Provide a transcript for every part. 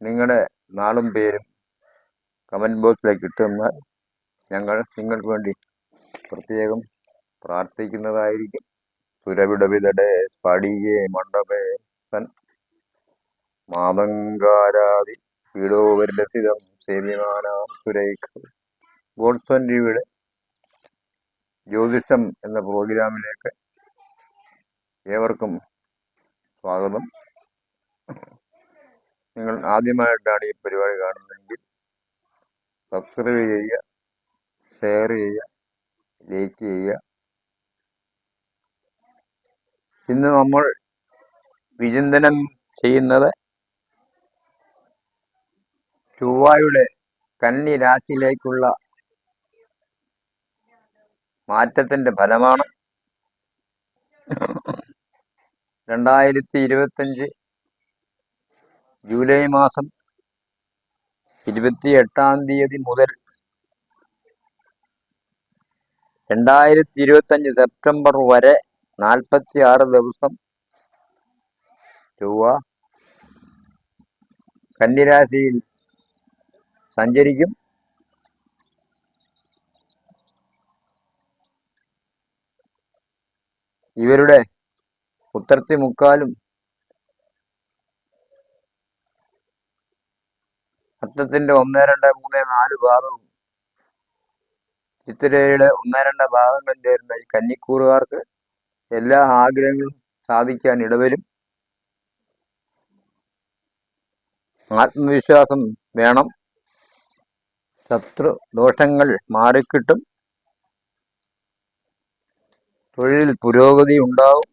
നിങ്ങളുടെ നാളും പേരും കമന്റ് ബോക്സിലേക്ക് ഇട്ടുതന്നാൽ ഞങ്ങൾ നിങ്ങൾക്ക് വേണ്ടി പ്രത്യേകം പ്രാർത്ഥിക്കുന്നതായിരിക്കും. സുരവിടവിതടെ സ്ഫടികേ മണ്ഡപേ സൻ മാതങ്കാരാതി പീഡോപരിലസിതം സേവ്യമാനാം സുരൈഖ. ഗോഡ്സൺ ടിവിയുടെ ജ്യോതിഷം എന്ന പ്രോഗ്രാമിലേക്ക് ഏവർക്കും സ്വാഗതം. നിങ്ങൾ ആദ്യമായിട്ടാണ് ഈ പരിപാടി കാണുന്നതെങ്കിൽ സബ്സ്ക്രൈബ് ചെയ്യുക ഷെയർ ചെയ്യുക ലൈക്ക് ചെയ്യുക. ഇന്ന് നമ്മൾ വിചിന്തനം ചെയ്യുന്നത് ചൊവ്വായുടെ കന്നി രാശിയിലേക്കുള്ള മാറ്റത്തിന്റെ ഫലമാണ് രണ്ടായിരത്തി ഇരുപത്തഞ്ച് ജൂലൈ മാസം ഇരുപത്തി എട്ടാം തീയതി മുതൽ രണ്ടായിരത്തി ഇരുപത്തഞ്ച് സെപ്റ്റംബർ വരെ നാൽപ്പത്തി ആറ് ദിവസം ചൊവ്വ കന്നിരാശിയിൽ സഞ്ചരിക്കും. ഇവരുടെ ഉത്തരത്തി മുക്കാലും അത്തത്തിന്റെ ഒന്ന് രണ്ട് മൂന്ന് നാല് ഭാഗവും ചിത്തിരയുടെ ഒന്ന് രണ്ട് ഭാഗങ്ങളും ചേരുന്ന ഈ കന്നിക്കൂറുകാർക്ക് എല്ലാ ആഗ്രഹങ്ങളും സാധിക്കാൻ ഇടവരും. ആത്മവിശ്വാസം വേണം. ശത്രു ദോഷങ്ങൾ മാറിക്കിട്ടും. തൊഴിൽ പുരോഗതി ഉണ്ടാവും.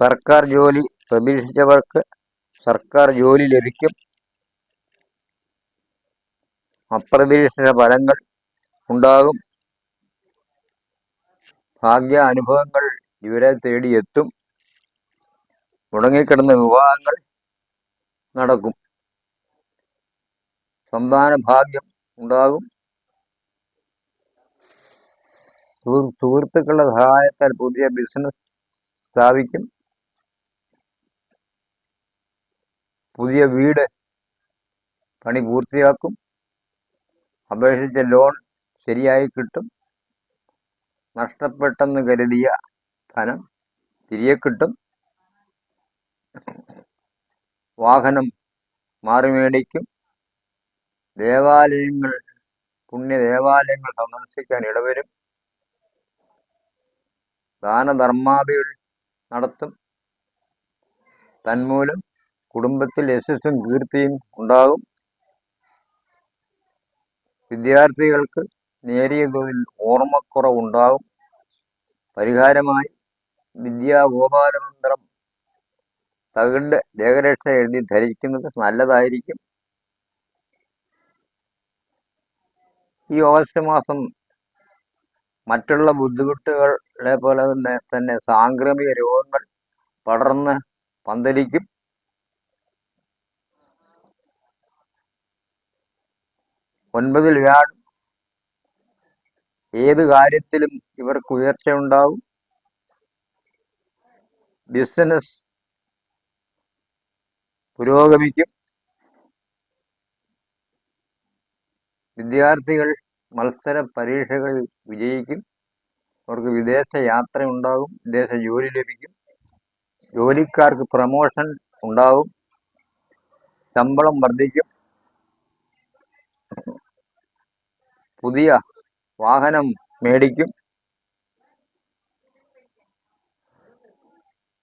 സർക്കാർ ജോലി പ്രതീക്ഷിച്ചവർക്ക് സർക്കാർ ജോലി ലഭിക്കും. അപ്രതീക്ഷിത ഫലങ്ങൾ ഉണ്ടാകും. ഭാഗ്യ അനുഭവങ്ങൾ ഇവരെ തേടിയെത്തും. മുടങ്ങിക്കിടന്ന വിവാഹങ്ങൾ നടക്കും. സന്താന ഭാഗ്യം ഉണ്ടാകും. സുഹൃത്തുക്കളുടെ സഹായത്താൽ പുതിയ ബിസിനസ് സ്ഥാപിക്കും. പുതിയ വീട് പണി പൂർത്തിയാക്കും. അപേക്ഷിച്ച ലോൺ ശരിയായി കിട്ടും. നഷ്ടപ്പെട്ടെന്ന് കരുതിയ ധനം തിരികെ കിട്ടും. വാഹനം മാറി മേടിക്കും ദേവാലയങ്ങൾ പുണ്യ ദേവാലയങ്ങൾ സന്ദർശിക്കാൻ ഇടവരും. ദാനധർമാദികൾ നടത്തും. തന്മൂലം കുടുംബത്തിൽ യശസ്സും കീർത്തിയും ഉണ്ടാകും. വിദ്യാർത്ഥികൾക്ക് നേരിയ തോതിൽ ഓർമ്മക്കുറവുണ്ടാകും പരിഹാരമായി വിദ്യാഗോപാലമന്ത്രം തകിട് ലേഖരക്ഷ എഴുതി ധരിക്കുന്നത് നല്ലതായിരിക്കും. ഈ ഓഗസ്റ്റ് മാസം മറ്റുള്ള ബുദ്ധിമുട്ടുകളെ പോലെ തന്നെ തന്നെ സാംക്രമിക രോഗങ്ങൾ പടർന്ന് പന്തലിക്കും. ഒൻപതിൽ വ്യാഴം. ഏത് കാര്യത്തിലും ഇവർക്ക് ഉയർച്ച ഉണ്ടാവും. ബിസിനസ് പുരോഗമിക്കും. വിദ്യാർത്ഥികൾ മത്സര പരീക്ഷകളിൽ വിജയിക്കും. അവർക്ക് വിദേശ യാത്ര ഉണ്ടാകും വിദേശ ജോലി ലഭിക്കും. ജോലിക്കാർക്ക് പ്രമോഷൻ ഉണ്ടാകും ശമ്പളം വർദ്ധിക്കും. പുതിയ വാഹനം മേടിക്കും.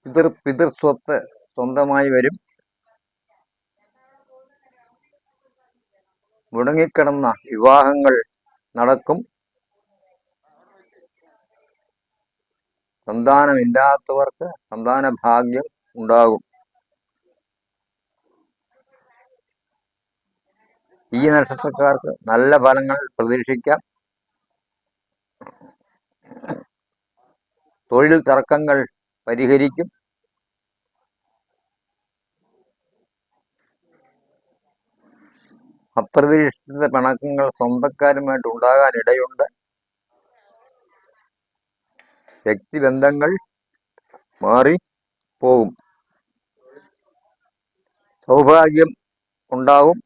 പിതൃ പിതൃസ്വത്ത് സ്വന്തമായി വരും. മുടങ്ങിക്കിടന്ന വിവാഹങ്ങൾ നടക്കും. സന്താനമില്ലാത്തവർക്ക് സന്താന ഭാഗ്യം ഉണ്ടാകും. ഈ നക്ഷത്രക്കാർക്ക് നല്ല ഫലങ്ങൾ പ്രതീക്ഷിക്കാം. തൊഴിൽ തർക്കങ്ങൾ പരിഹരിക്കും. അപ്രതീക്ഷിത പിണക്കങ്ങൾ സ്വന്തക്കാരുമായിട്ട് ഉണ്ടാകാൻ ഇടയുണ്ട്. വ്യക്തിബന്ധങ്ങൾ മാറി പോകും സൗഭാഗ്യം ഉണ്ടാകും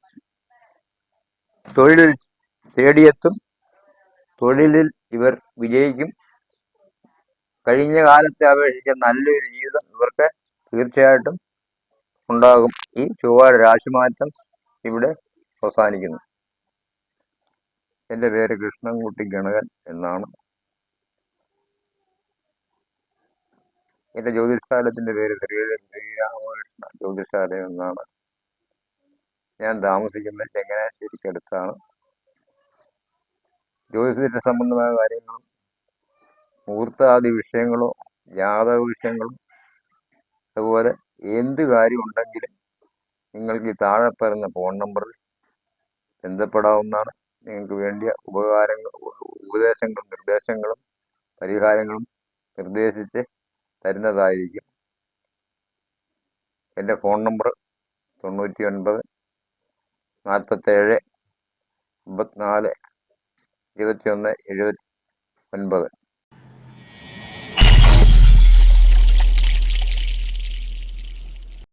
തൊഴിൽ തേടിയെത്തും. തൊഴിലിൽ ഇവർ വിജയിക്കും. കഴിഞ്ഞ കാലത്തെ അപേക്ഷിച്ച് നല്ലൊരു ജീവിതം ഇവർക്ക് തീർച്ചയായിട്ടും ഉണ്ടാകും. ഈ ചൊവ്വ രാശിമാറ്റം ഇവിടെ അവസാനിക്കുന്നു. എന്റെ പേര് കൃഷ്ണൻകുട്ടി ഗണകൻ എന്നാണ്. എന്റെ ജ്യോതിഷാലയത്തിന്റെ പേര് ശ്രീരാമകൃഷ്ണ ജ്യോതിഷാലയം എന്നാണ്. ഞാൻ താമസിക്കുന്നത് ചങ്ങനാശ്ശേരിക്കടുത്താണ് ജ്യോതിഷ സംബന്ധമായ കാര്യങ്ങളും മുഹൂർത്താദി വിഷയങ്ങളോ ജാതക വിഷയങ്ങളും അതുപോലെ എന്ത് കാര്യമുണ്ടെങ്കിലും നിങ്ങൾക്ക് ഈ താഴെ പറയുന്ന ഫോൺ നമ്പറിൽ ബന്ധപ്പെടാവുന്നതാണ്. നിങ്ങൾക്ക് വേണ്ടിയ ഉപകാരങ്ങൾ ഉപദേശങ്ങളും നിർദ്ദേശങ്ങളും പരിഹാരങ്ങളും നിർദ്ദേശിച്ച് തരുന്നതായിരിക്കും. എന്റെ ഫോൺ നമ്പർ തൊണ്ണൂറ്റി ഒൻപത് നാൽപ്പത്തേഴ് അമ്പത്തിനാല് ഇരുപത്തിയൊന്ന് എഴുപത്തി ഒൻപത്